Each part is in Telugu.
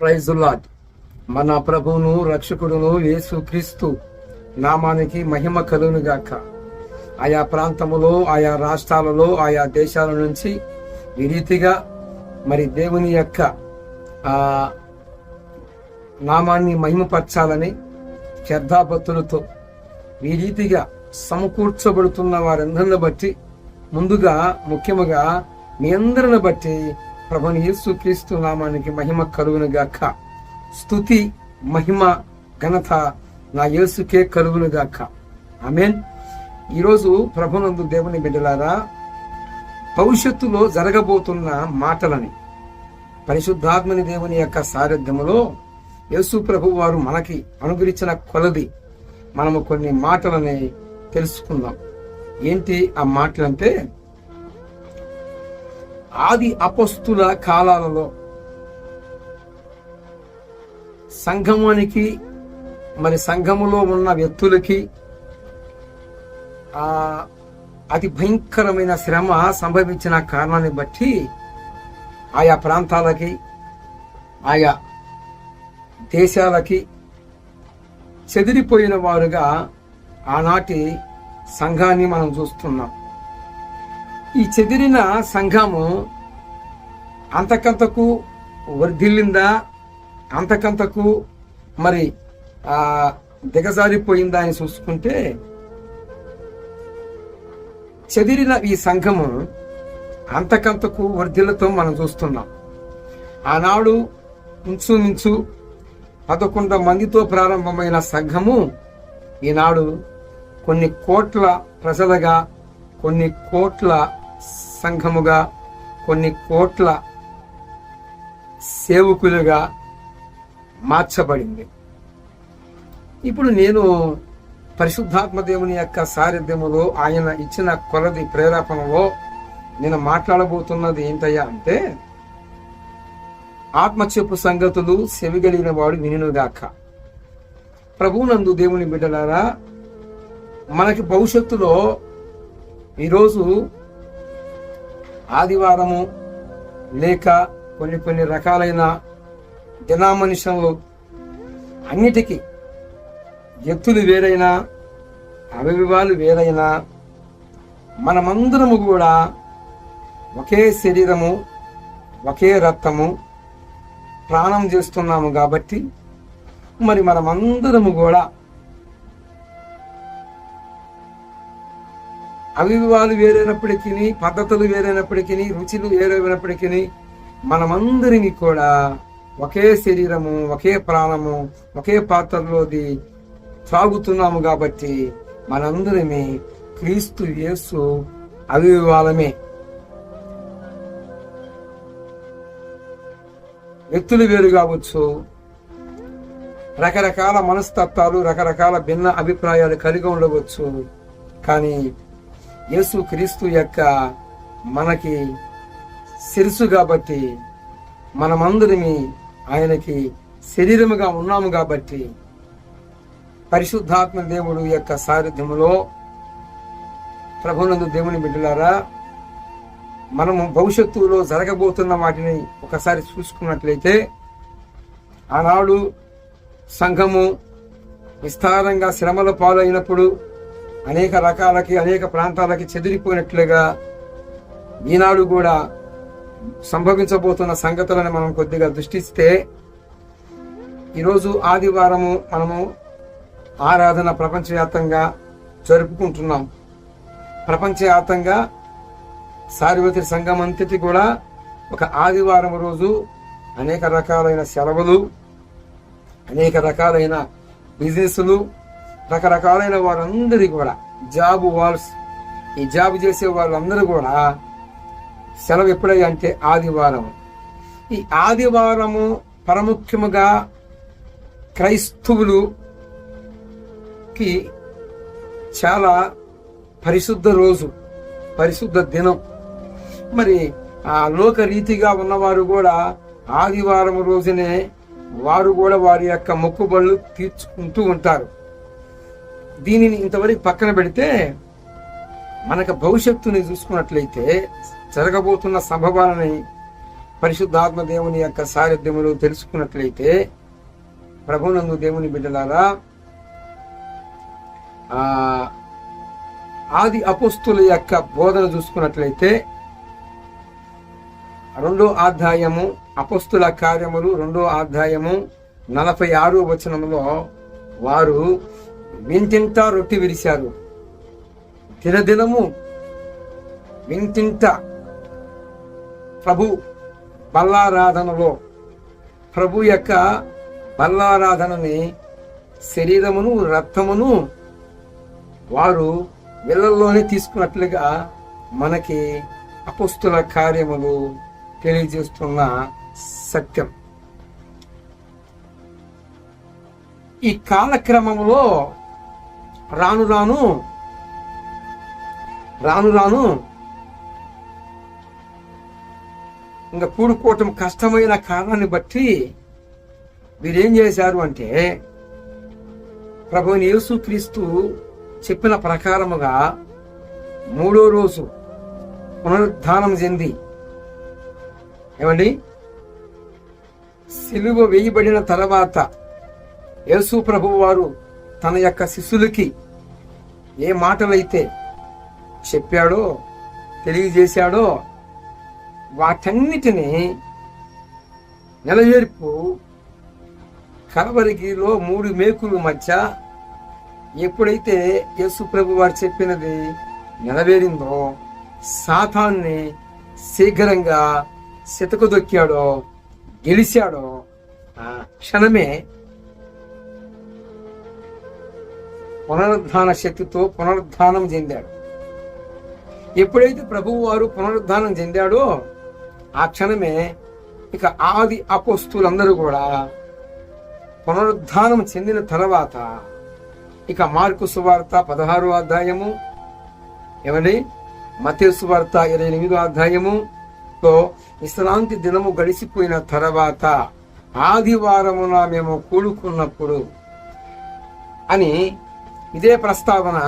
ప్రైజుల్లాడ్ మన ప్రభువును రక్షకుడును యేసు క్రీస్తు నామానికి మహిమ కలుగునుగాక ఆయా ప్రాంతములో ఆయా రాష్ట్రాలలో ఆయా దేశాల నుంచి ఈ రీతిగా మరి దేవుని యొక్క నామాన్ని మహిమపరచాలని శ్రద్ధాభక్తులతో ఈ రీతిగా సమకూర్చబడుతున్న వారందరిని బట్టి ముందుగా ముఖ్యముగా మీ అందరిని బట్టి ప్రభుని యేసు క్రీస్తు నామానికి మహిమ కలుగును గాక స్థుతి మహిమ ఘనత నా యేసుకే కలుగును గాక ఆమెన్. ఈరోజు ప్రభునందు దేవుని బిడ్డలారా భవిష్యత్తులో జరగబోతున్న మాటలని పరిశుద్ధాత్మని దేవుని యొక్క సారథ్యములో యేసు ప్రభు వారు మనకి అనుగ్రహించిన కొలది మనము కొన్ని మాటలని తెలుసుకుందాం. ఏంటి ఆ మాటలంటే ఆది అపస్తుల కాలాలలో సంఘమానికి మరి సంఘములో ఉన్న వ్యక్తులకి ఆ అతి భయంకరమైన శ్రమ సంభవించిన కారణాన్ని బట్టి ఆయా ప్రాంతాలకి ఆయా దేశాలకి చెదిరిపోయిన వారుగా ఆనాటి సంఘాన్ని మనం చూస్తున్నాం. ఈ చెదిరిన సంఘము అంతకంతకు వర్ధిల్లిందా? అంతకంతకు మరి దిగజారిపోయిందా అని చూసుకుంటే చెదిరిన ఈ సంఘము అంతకంతకు వర్ధిల్లతో మనం చూస్తున్నాం. ఆనాడు ఇంచుమించు పదకొండు మందితో ప్రారంభమైన సంఘము ఈనాడు కొన్ని కోట్ల ప్రజలుగా కొన్ని కోట్ల సంఘముగా కొన్ని కోట్ల సేవకులుగా మార్చబడింది. ఇప్పుడు నేను పరిశుద్ధాత్మ దేవుని యొక్క సారథ్యములో ఆయన ఇచ్చిన కొలది ప్రేరేపణలో నేను మాట్లాడబోతున్నది ఏంటయ్యా అంటే ఆత్మచెప్పు సంగతులు సెవిగలిగిన వాడు వినుగాక ప్రభునందు దేవుని బిడ్డలారా మనకి భవిష్యత్తులో ఈరోజు ఆదివారము లేక కొన్ని కొన్ని రకాలైన దినామనిషంలు అన్నిటికీ ఎత్తులు వేరైనా అవయవాలు వేరైనా మనమందరము కూడా ఒకే శరీరము ఒకే రక్తము ప్రాణం చేస్తున్నాము కాబట్టి మరి మనమందరము కూడా అవివాలు వేరైనప్పటికీ పద్ధతులు వేరైనప్పటికీ రుచులు వేరైనప్పటికీ మనమందరినీ కూడా ఒకే శరీరము ఒకే ప్రాణము ఒకే పాత్రలోది సాగుతున్నాము కాబట్టి మనందరమే క్రీస్తు యేసు అవివాలమే. వ్యక్తులు వేరు కావచ్చు. రకరకాల మనస్తత్వాలు రకరకాల భిన్న అభిప్రాయాలు కలిగి ఉండవచ్చు. కానీ యేసు క్రీస్తు యొక్క మనకి శిరసు కాబట్టి మనమందరిమి ఆయనకి శరీరముగా ఉన్నాము కాబట్టి పరిశుద్ధాత్మ దేవుడు యొక్క సారథ్యములో ప్రభునందు దేవుని బిడ్డలారా మనము భవిష్యత్తులో జరగబోతున్న వాటిని ఒకసారి చూసుకున్నట్లయితే ఆనాడు సంఘము విస్తారంగా శ్రమల పాలైనప్పుడు అనేక రకాలకి అనేక ప్రాంతాలకి చెదిరిపోయినట్లుగా ఈనాడు కూడా సంభవించబోతున్న సంగతులను మనం కొద్దిగా దృష్టిస్తే ఈరోజు ఆదివారము మనము ఆరాధన ప్రపంచవ్యాప్తంగా జరుపుకుంటున్నాం. ప్రపంచవ్యాప్తంగా సార్వత్రిక సంఘం అంతటి కూడా ఒక ఆదివారం రోజు అనేక రకాలైన సెలవులు అనేక రకాలైన బిజినెస్లు రకరకాలైన వారందరి కూడా జాబ్ వాల్స్. ఈ జాబ్ చేసే వాళ్ళందరూ కూడా సెలవు ఎప్పుడయ్యా అంటే ఆదివారం. ఈ ఆదివారము ప్రముఖ్యముగా క్రైస్తవులుకి చాలా పరిశుద్ధ రోజు పరిశుద్ధ దినం. మరి ఆ లోక రీతిగా ఉన్నవారు కూడా ఆదివారం రోజునే వారు కూడా వారి యొక్క మొక్కుబళ్ళు తీర్చుకుంటూ ఉంటారు. దీనిని ఇంతవరకు పక్కన పెడితే మనకు భవిష్యత్తుని చూసుకున్నట్లయితే జరగబోతున్న సంభవాలని పరిశుద్ధాత్మ దేవుని యొక్క సారథ్యములు తెలుసుకున్నట్లయితే ప్రభునందు దేవుని బిడ్డలారా ఆ ఆది అపుస్తుల యొక్క బోధన చూసుకున్నట్లయితే రెండో అధ్యాయము అపస్తుల కార్యములు రెండో అధ్యాయము నలభై ఆరో వచనంలో వారు వింతింత రొట్టి విరిశారు దినదినము వింతింత ప్రభు బల్లారాధనలో ప్రభు యొక్క బల్లారాధనని శరీరమును రక్తమును వారు వీళ్ళల్లోనే తీసుకున్నట్లుగా మనకి అపుస్తుల కార్యములు తెలియజేస్తున్న సత్యం. ఈ కాలక్రమంలో రాను రాను రాను రాను ఇంకా కూడుకోవటం కష్టమైన కారణాన్ని బట్టి వీరేం చేశారు అంటే ప్రభుని యేసుక్రీస్తు చెప్పిన ప్రకారముగా మూడో రోజు పునరుద్ధానం చెంది ఏమండి? సిలువ వేయబడిన తర్వాత యేసు ప్రభువు వారు తన యొక్క శిష్యులకి ఏ మాటలైతే చెప్పాడో తెలియజేశాడో వాటన్నిటినీ నెలవేర్పు కలవరికిలో మూడు మేకుల మధ్య ఎప్పుడైతే యేసు ప్రభు వారు చెప్పినది నెరవేరిందో సాతాన్ని శీఘ్రంగా సితకదొక్కాడో గెలిచాడో ఆ క్షణమే పునరుద్ధాన శక్తితో పునరుద్ధానం చెందాడు. ఎప్పుడైతే ప్రభువు వారు పునరుద్ధానం చెందాడో ఆ క్షణమే ఇక ఆది అపోస్తులందరూ కూడా పునరుద్ధానం చెందిన తర్వాత ఇక మార్కు సువార్త పదహారు అధ్యాయము ఏమండి? మతే సువార్త ఇరవై ఎనిమిదో అధ్యాయము. తో విశ్రాంతి దినము గడిచిపోయిన తర్వాత ఆదివారమున మేము కూడుకున్నప్పుడు అని ఇదే ప్రస్తావన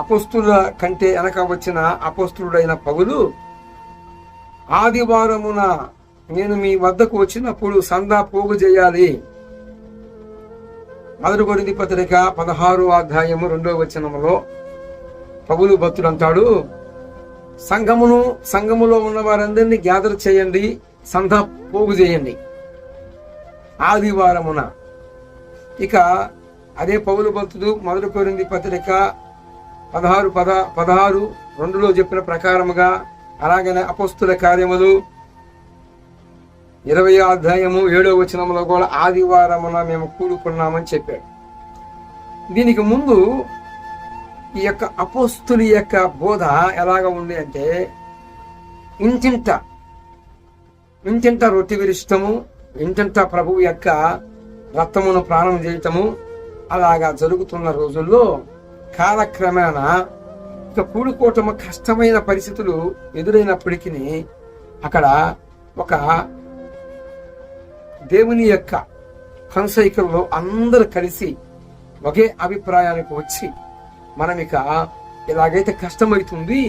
అపస్తుల కంటే వెనక వచ్చిన అపస్తుడైన పగులు ఆదివారమున నేను మీ వద్దకు వచ్చినప్పుడు సందా పోగు చేయాలి. మొదటి పత్రిక పదహారు అధ్యాయము రెండో వచనములో పగులు భక్తుడు అంటాడు సంఘమును సంఘములో ఉన్న వారందరినీ గ్యాదర్ చేయండి సంధ పోగు చేయండి. ఆదివారమున. ఇక అదే పౌలు భక్తుడు మొదటి కోరింది పత్రిక పదహారు పద పదహారు రెండులో చెప్పిన ప్రకారముగా అలాగనే అపస్తుల కార్యములు ఇరవై అధ్యాయము ఏడో వచనంలో కూడా ఆదివారమున మేము కూడుకున్నామని చెప్పాడు. దీనికి ముందు ఈ యొక్క అపోస్తుల యొక్క బోధ ఎలాగ ఉంది అంటే ఇంటింట ఇంటింట రొట్టె విరిష్టము ఇంటింట ప్రభువు యొక్క రక్తమును ప్రాణం చేయటము అలాగా జరుగుతున్న రోజుల్లో కాలక్రమేణా ఇక కూడుకోవటం కష్టమైన పరిస్థితులు ఎదురైనప్పటికీ అక్కడ ఒక దేవుని యొక్క కన్సైకల్లో అందరు కలిసి ఒకే అభిప్రాయానికి వచ్చి మనం ఇక ఇలాగైతే కష్టమవుతుంది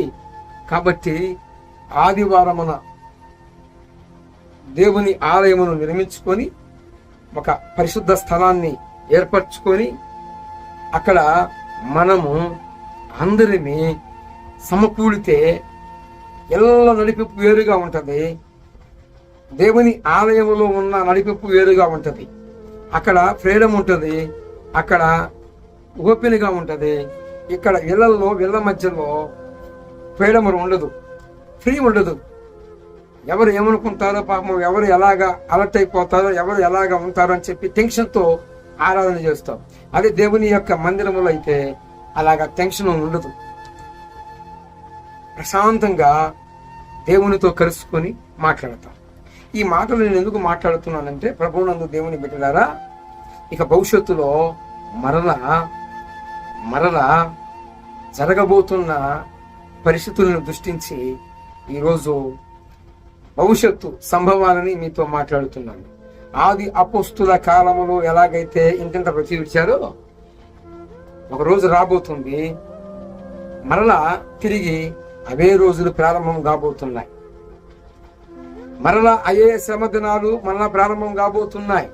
కాబట్టి ఆదివారమున దేవుని ఆలయమును నిర్మించుకొని ఒక పరిశుద్ధ స్థలాన్ని ఏర్పరచుకొని అక్కడ మనము అందరినీ సమకూడితే ఎల్ల నడిపింపు వేరుగా ఉంటుంది. దేవుని ఆలయంలో ఉన్న నడిపింపు వేరుగా ఉంటుంది. అక్కడ ఫ్రీడమ్ ఉంటుంది. అక్కడ ఓపెన్గా ఉంటుంది. ఇక్కడ ఇళ్ళలో ఇళ్ళ మధ్యలో ఫ్రీడమ్ ఉండదు. ఫ్రీ ఉండదు. ఎవరు ఏమనుకుంటారో పాపం ఎవరు ఎలాగా అలర్ట్ అయిపోతారో ఎవరు ఎలాగా ఉంటారో అని చెప్పి టెన్షన్తో ఆరాధన చేస్తాం. అదే దేవుని యొక్క మందిరంలో అయితే అలాగా టెన్షన్ ఉండదు. ప్రశాంతంగా దేవునితో కలుసుకొని మాట్లాడతాం. ఈ మాటలు నేను ఎందుకు మాట్లాడుతున్నానంటే ప్రభునందు దేవుని బిడ్డలారా ఇక భవిష్యత్తులో మరల మరల జరగబోతున్న పరిస్థితులను దృష్టించి ఈరోజు భవిష్యత్తు సంభవాలని మీతో మాట్లాడుతున్నాను. ఆది అపోస్తుల కాలంలో ఎలాగైతే ఇంటింత ప్రచురించారో ఒక రోజు రాబోతుంది. మరలా తిరిగి అవే రోజులు ప్రారంభం కాబోతున్నాయి. మరలా అయ్యే శ్రమ దినాలు మరలా ప్రారంభం కాబోతున్నాయి.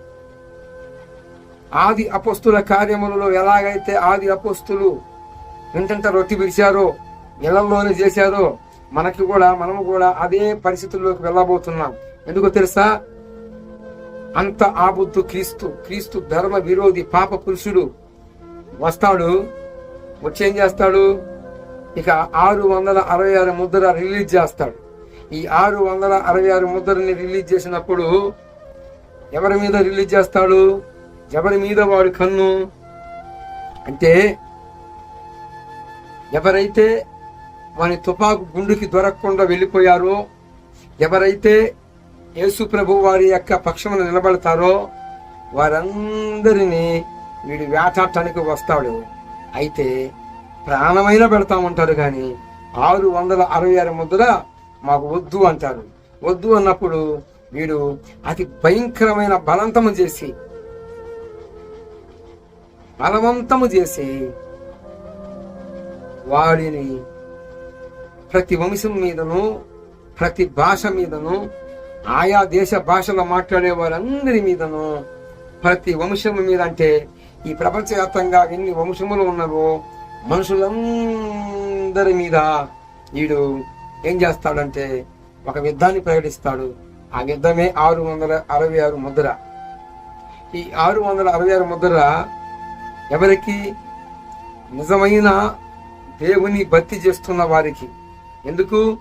ఆది అపస్తుల కార్యములలో ఎలాగైతే ఆది అపస్తులు ఇంతంత రొట్టి విరిచారో ఇళ్ళలోనే చేశారో మనకి కూడా మనము కూడా అదే పరిస్థితుల్లోకి వెళ్ళబోతున్నాం. ఎందుకో తెలుసా? అంత ఆబుద్ధు క్రీస్తు క్రీస్తు ధర్మ విరోధి పాప పురుషుడు వస్తాడు వచ్చేం చేస్తాడు? ఇక ఆరు వందల అరవై ఆరు ముద్ర రిలీజ్ చేస్తాడు. ఈ ఆరు వందల అరవై ఆరు ముద్రని రిలీజ్ చేసినప్పుడు ఎవరి మీద రిలీజ్ చేస్తాడు? ఎవరి మీద వాడి కన్ను? అంటే ఎవరైతే వాని తుపాకు గుండుకి దొరకకుండా వెళ్ళిపోయారో ఎవరైతే యేసు ప్రభు వారి యొక్క పక్షమున నిలబడతారో వారందరినీ వీడు వేటాడటానికి వస్తాడు. అయితే ప్రాణమైన పెడతామంటారు కానీ ఆరు వందల అరవై ఆరు ముద్ర మాకు వద్దు అంటారు. వద్దు అన్నప్పుడు వీడు అతి భయంకరమైన బలవంతము చేసి బలవంతము చేసి వాడిని ప్రతి వంశం మీదను ప్రతి భాష మీదను ఆయా దేశ భాషలో మాట్లాడే వారందరి మీదను ప్రతి వంశము మీద అంటే ఈ ప్రపంచవ్యాప్తంగా ఎన్ని వంశములు ఉన్నవో మనుషులందరి మీద వీడు ఏం చేస్తాడంటే ఒక యుద్ధాన్ని ప్రకటిస్తాడు. ఆ యుద్ధమే ఆరు వందల అరవై ఆరు ముద్ర. ఈ ఆరు వందల అరవై ఆరు ముద్ర ఎవరికి? నిజమైన దేవుని భర్తీ చేస్తున్న వారికి. ఎందుకు?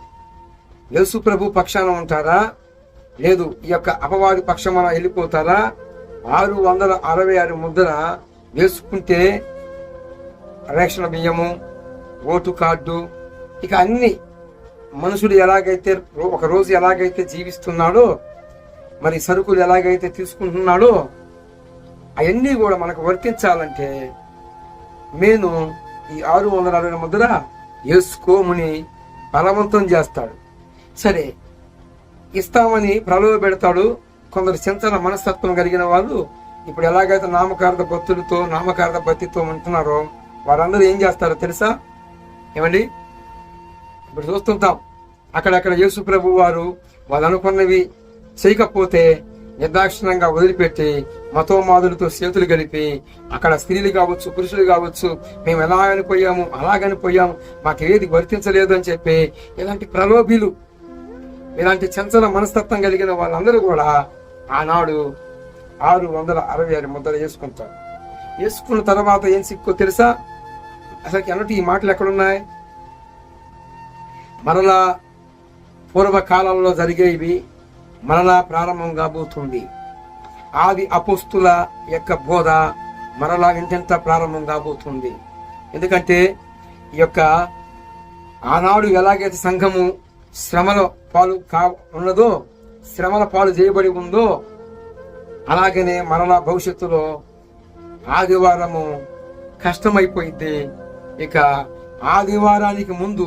యేసు ప్రభు పక్షాన ఉంటారా? లేదు ఈ యొక్క అపవాది పక్షమన వెళ్ళిపోతారా? ఆరు వందల అరవై ఆరు ముద్ర వేసుకుంటే రేషన్ బియ్యము ఓటు కార్డు ఇక అన్ని మనుషుడు ఎలాగైతే ఒక రోజు ఎలాగైతే జీవిస్తున్నాడో మరి సరుకులు ఎలాగైతే తీసుకుంటున్నాడో అవన్నీ కూడా మనకు వర్తించాలంటే నేను ఈ ఆరు వందల అరవై ముద్ర వేసుకోమని బలవంతం చేస్తాడు. సరే ఇస్తామని ప్రలోభ పెడతాడు. కొందరు చింతన మనస్తత్వం కలిగిన వాళ్ళు ఇప్పుడు ఎలాగైతే నామకార్థ భక్తులతో నామకార్థ భక్తితో ఉంటున్నారో వారందరూ ఏం చేస్తారో తెలుసా? ఏమండి? ఇప్పుడు చూస్తుంటాం. అక్కడక్కడ యేసు ప్రభు వారు వాళ్ళు అనుకున్నవి చేయకపోతే నిర్దాక్షిణంగా వదిలిపెట్టి మతోమాదులతో చేతులు గడిపి అక్కడ స్త్రీలు కావచ్చు పురుషులు కావచ్చు మేము ఎలా అనిపోయాము అలాగనిపోయాము మాకు ఏది వర్తించలేదు అని చెప్పి ఇలాంటి ప్రలోభీలు ఇలాంటి చంచల మనస్తత్వం కలిగిన వాళ్ళందరూ కూడా ఆనాడు ఆరు వందల అరవై ఆరు ముద్దలు వేసుకుంటారు. వేసుకున్న తర్వాత ఏం సిక్కో తెలుసా? అసలు అన్నట్టు ఈ మాటలు ఎక్కడున్నాయి? మరలా పూర్వకాలంలో జరిగేవి మరలా ప్రారంభం కాబోతుంది. ఆది అపుస్తుల యొక్క బోధ మరలా ఇంటెంత ప్రారంభం కాబోతుంది. ఎందుకంటే ఈ యొక్క ఆనాడు ఎలాగైతే సంఘము శ్రమలో పాలు కా ఉన్నదో శ్రమల పాలు చేయబడి ఉందో అలాగనే మరలా భవిష్యత్తులో ఆదివారము కష్టమైపోయింది ఇక ఆదివారానికి ముందు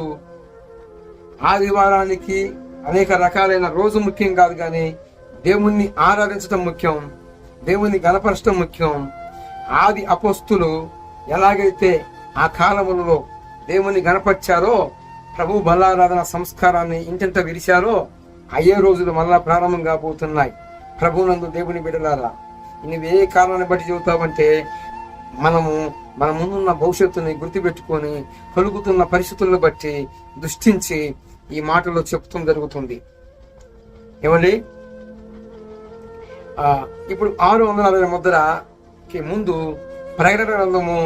ఆదివారానికి అనేక రకాలైన రోజు ముఖ్యం కాదు కానీ దేవుణ్ణి ఆరాధించడం ముఖ్యం దేవుణ్ణి గణపరచడం ముఖ్యం. ఆది అపోస్తులు ఎలాగైతే ఆ కాలములలో దేవుణ్ణి గణపరిచారో ప్రభు బలారాధన సంస్కారాన్ని ఇంటింట విరిశారో అయ్యే రోజులు మళ్ళా ప్రారంభం కాబోతున్నాయి. ప్రభునందు దేవుని బిడలారా నువ్వు ఏ కారణాన్ని బట్టి చెబుతావంటే మనము మన ముందున్న భవిష్యత్తుని గుర్తుపెట్టుకొని కలుగుతున్న పరిస్థితులను బట్టి దృష్టించి ఈ మాటలో చెప్తూ జరుగుతుంది. ఏమండి? ఇప్పుడు ఆరు వందల అరవై ముద్రకి ముందు ప్రకటన గ్రంథము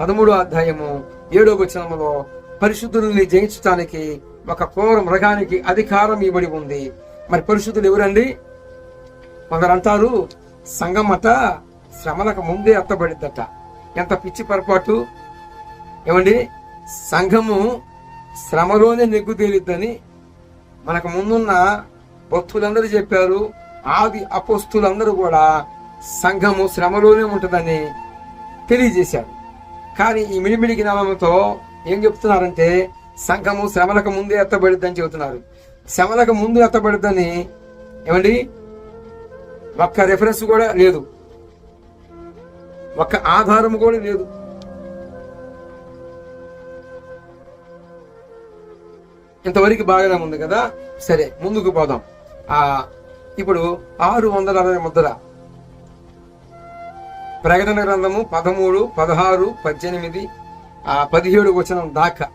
పదమూడో అధ్యాయము ఏడో వచనములో పరిశుద్ధుల్ని జయించడానికి ఒక క్రూర మృగానికి అధికారం ఇవ్వబడి ఉంది. మరి పరిశుద్ధులు ఎవరండి? కొందరు అంటారు సంఘం అట శ్రమలకు ముందే ఎత్తబడిద్దట ఎంత పిచ్చి పొరపాటు. ఏమండి? సంఘము శ్రమలోనే నెగ్గు తేలిద్దని మనకు ముందున్న భక్తులందరూ చెప్పారు. ఆది అపోస్తులందరూ కూడా సంఘము శ్రమలోనే ఉంటుందని తెలియజేశారు. కానీ ఈ మిడిమిడి నామంతో ఏం చెప్తున్నారంటే సంఘము శ్రమలకు ముందే ఎత్తబడిద్దని చెబుతున్నారు. శ్రమలకు ముందు ఎత్తబడిద్దని ఏమండి? ఒక్క రెఫరెన్స్ కూడా లేదు. ఒక్క ఆధారం కూడా లేదు. ఇంతవరకు బాగానే ఉంది కదా? సరే ముందుకు పోదాం. ఆ ఇప్పుడు ఆరు వందల అరవై ముద్ర. ప్రకటన గ్రంథము పదమూడు పదహారు పద్దెనిమిది పదిహేడు వచనం దాకా.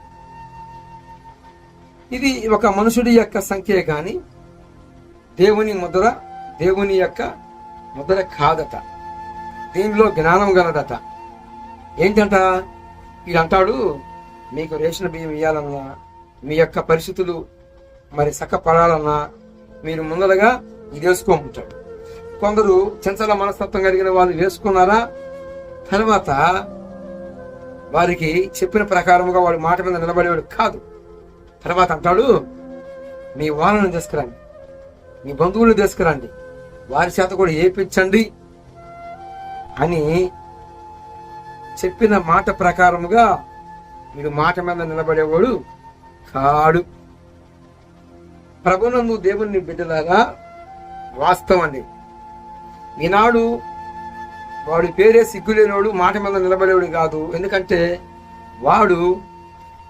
ఇది ఒక మనుషుడి యొక్క సంఖ్య కానీ దేవుని ముద్ర దేవుని యొక్క ముద్ర కాదట. దీనిలో జ్ఞానం గలదట. ఏంటంట? ఇది అంటాడు మీకు రేషన్ బియ్యం ఇవ్వాలన్నా మీ యొక్క పరిస్థితులు మరి చక్కపడాలన్నా మీరు ముందరగా ఇది వేసుకోమంటాడు. కొందరు చంచల మనస్తత్వం కలిగిన వాళ్ళు వేసుకున్నారా? తర్వాత వారికి చెప్పిన ప్రకారముగా వాడు మాట మీద నిలబడేవాడు కాదు. తర్వాత అంటాడు మీ వాళ్ళను తీసుకురండి. మీ బంధువులను తీసుకురండి. వారి చేత కూడా ఏపించండి అని చెప్పిన మాట ప్రకారముగా వీడు మాట మీద నిలబడేవాడు కాడు. ప్రభునందు దేవుని బిడ్డలాగా వాస్తవం అండి ఈనాడు వాడి పేరే సిగ్గులేనోడు మాట మీద నిలబడేవాడు కాదు. ఎందుకంటే వాడు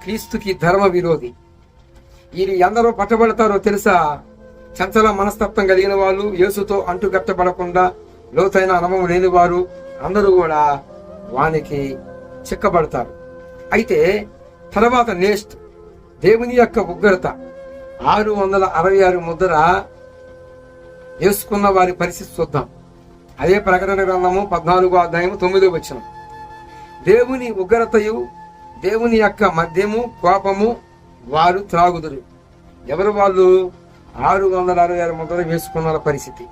క్రీస్తుకి ధర్మ విరోధి. వీరు ఎందరో పట్టబడతారో తెలుసా? చంచల మనస్తత్వం కలిగిన వాళ్ళు యేసుతో అంటుగట్టబడకుండా లోతైన అనుభవం లేని వారు అందరూ కూడా వానికి చిక్కబడతారు. అయితే తర్వాత నెక్స్ట్ దేవుని యొక్క ఉగ్రత. ఆరు వందల అరవై ఆరు ముద్ర వేసుకున్న వారి పరిస్థితి చూద్దాం. అదే ప్రకటన గ్రంథము పద్నాలుగో అధ్యాయము తొమ్మిదో వచ్చిన దేవుని ఉగ్రతయు దేవుని యొక్క మద్యము కోపము వారు త్రాగుదురు. ఎవరు వాళ్ళు? ఆరు వందల అరవై ఆరు ముద్ర వేసుకున్న పరిస్థితి.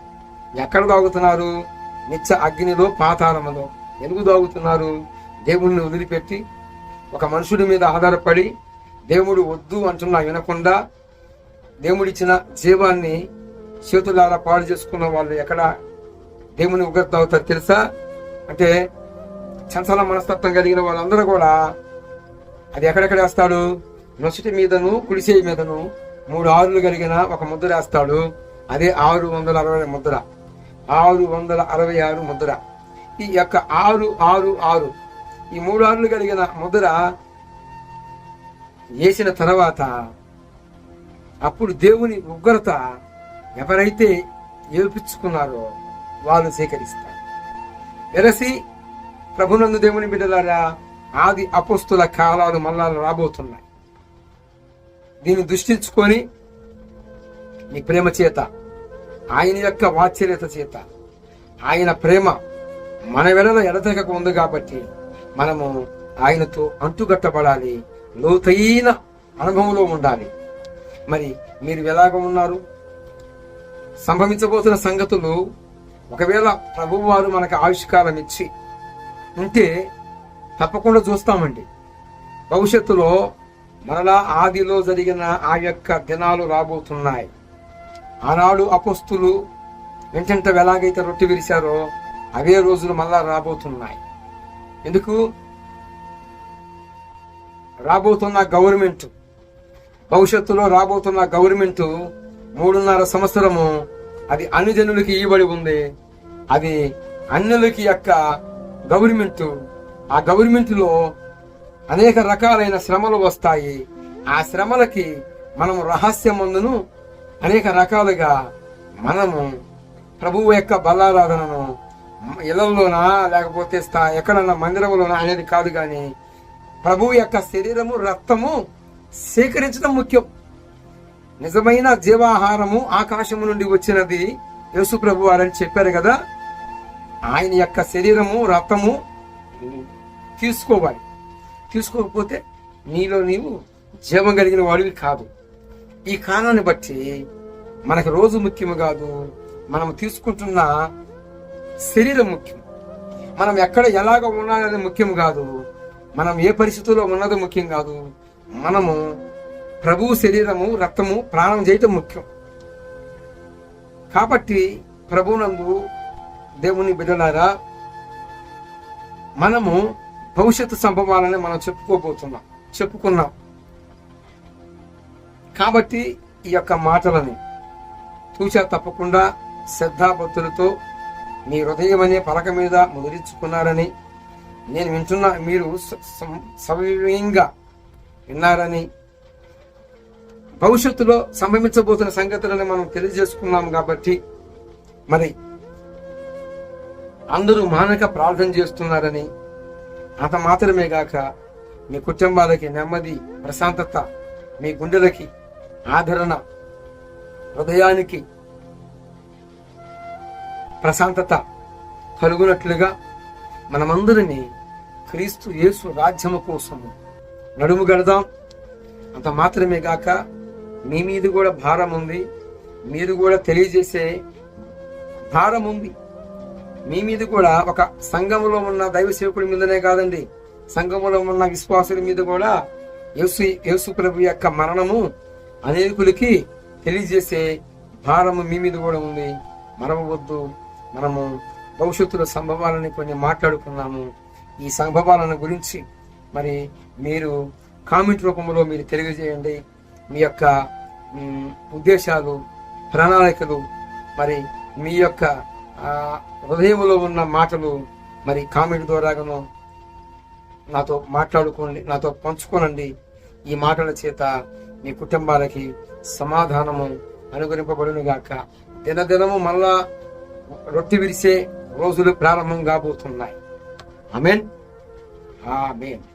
ఎక్కడ తాగుతున్నారు? నిత్య అగ్నిలో పాతాళములో. ఎందుకు తాగుతున్నారు? దేవుణ్ణి వదిలిపెట్టి ఒక మనుషుడి మీద ఆధారపడి దేవుడు వద్దు అంటున్నా వినకుండా దేవుడిచ్చిన జీవాన్ని చేతులారా పాడు చేసుకున్న వాళ్ళు ఎక్కడ? దేవుని ఉగ్రత అవుతారు తెలుసా? అంటే చంచల మనస్తత్వం కలిగిన వాళ్ళందరూ కూడా అది ఎక్కడెక్కడ వేస్తాడు? నొసటి మీదను కుడిసేయి మీదను మూడు ఆరులు కలిగిన ఒక ముద్ర వేస్తాడు. అదే ఆరు వందల అరవై ముద్ర. ఆరు వందల అరవై ఆరు ముద్ర. ఈ యొక్క ఆరు ఆరు ఆరు ఈ మూడు ఆరులు కలిగిన ముద్ర వేసిన తర్వాత అప్పుడు దేవుని ఉగ్రత ఎవరైతే ఏల్పించుకున్నారో వాళ్ళు సేకరిస్తారు వెరసి ప్రభునందు దేవుని బిడ్డలారా ఆది అపస్తుల కాలాలు మళ్ళా రాబోతున్నాయి. దీన్ని దృష్టించుకొని నీ ప్రేమ చేత ఆయన యొక్క వాత్సల్యత చేత ఆయన ప్రేమ మన వెడల ఎడతెగక ఉంది కాబట్టి మనము ఆయనతో అంటుగట్టబడాలి. లోతైన అనుభవంలో ఉండాలి. మరి మీరు ఎలాగ ఉన్నారు? సంభవించబోతున్న సంగతులు ఒకవేళ ప్రభువు వారు మనకు ఆవిష్కారం ఇచ్చి ఉంటే తప్పకుండా చూస్తామండి. భవిష్యత్తులో మరలా ఆదిలో జరిగిన ఆ యొక్క దినాలు రాబోతున్నాయి. ఆనాడు అపస్తులు వెంటంట ఎలాగైతే రొట్టె విరిశారో అవే రోజులు మళ్ళా రాబోతున్నాయి. ఎందుకు? రాబోతున్న గవర్నమెంట్ భవిష్యత్తులో రాబోతున్న గవర్నమెంట్ మూడున్నర సంవత్సరము అది అన్ని ఇవ్వబడి ఉంది. అది అన్యులకి యొక్క గవర్నమెంట్. ఆ గవర్నమెంట్లో అనేక రకాలైన శ్రమలు వస్తాయి. ఆ శ్రమలకి మనం రహస్యమందును అనేక రకాలుగా మనము ప్రభువు యొక్క బలారాధనను ఇళ్ళలోనా లేకపోతే స్థా- ఎక్కడన్నా మందిరంలోనా అనేది కాదు కానీ ప్రభువు యొక్క శరీరము రక్తము సేకరించడం ముఖ్యం. నిజమైన జీవాహారము ఆకాశము నుండి వచ్చినది యేసు ప్రభు వారని చెప్పారు కదా. ఆయన యొక్క శరీరము రక్తము తీసుకోవాలి. తీసుకోకపోతే నీలో నీవు జీవం కలిగిన వాడివి కాదు. ఈ కాలాన్ని బట్టి మనకు రోజు ముఖ్యము కాదు. మనం తీసుకుంటున్న శరీరం ముఖ్యం. మనం ఎక్కడ ఎలాగ ఉన్నాడనేది ముఖ్యం కాదు. మనం ఏ పరిస్థితుల్లో ఉన్నది ముఖ్యం కాదు. మనము ప్రభు శరీరము రక్తము ప్రాణం చేయటం ముఖ్యం. కాబట్టి ప్రభునందు దేవుని బిడ్డలారా మనము భవిష్యత్తు సంభవాలని మనం చెప్పుకోబోతున్నాం చెప్పుకున్నాం. కాబట్టి ఈ యొక్క మాటలని తూచా తప్పకుండా శ్రద్ధాభక్తులతో మీ హృదయం అనే పలక మీద ముద్రించుకున్నారని నేను వింటున్న మీరు స- సవ్యంగా విన్నారని భవిష్యత్తులో సంభవించబోతున్న సంగతులను మనం తెలియజేసుకున్నాం కాబట్టి మరి అందరూ మానక ప్రార్థన చేస్తున్నారని అంత మాత్రమే గాక మీ కుటుంబాలకి నెమ్మది ప్రశాంతత మీ గుండెలకి ఆదరణ హృదయానికి ప్రశాంతత కలుగునట్లుగా మనమందరినీ క్రీస్తు యేసు రాజ్యము కోసము నడుము గడదాం. అంత మాత్రమే గాక మీ మీద కూడా భారం ఉంది. మీరు కూడా తెలియజేసే భారం ఉంది. మీ మీద కూడా ఒక సంఘములో ఉన్న దైవ సేవకుడి మీదనే కాదండి. సంఘములో ఉన్న విశ్వాసుల మీద కూడా యేసు యేసు ప్రభు యొక్క మరణము అనేకులకి తెలియజేసే భారము మీ మీద కూడా ఉంది. మరవద్దు మనము భవిష్యత్తులో సంభవాలని కొన్ని మాట్లాడుకున్నాము. ఈ సంభవాలను గురించి మరి మీరు కామెంట్ రూపంలో మీరు తెలియజేయండి. మీ యొక్క ఉద్దేశాలు ప్రణాళికలు మరి మీ యొక్క హృదయంలో ఉన్న మాటలు మరి కామెంట్ ద్వారాగానో నాతో మాట్లాడుకోండి నాతో పంచుకోనండి. ఈ మాటల చేత మీ కుటుంబాలకి సమాధానము అనుగురింపబడునుగాక దినదినము మళ్ళా రొట్టె విరిసే రోజులు ప్రారంభం కాబోతున్నాయి. ఆమెన్. ఆమెన్.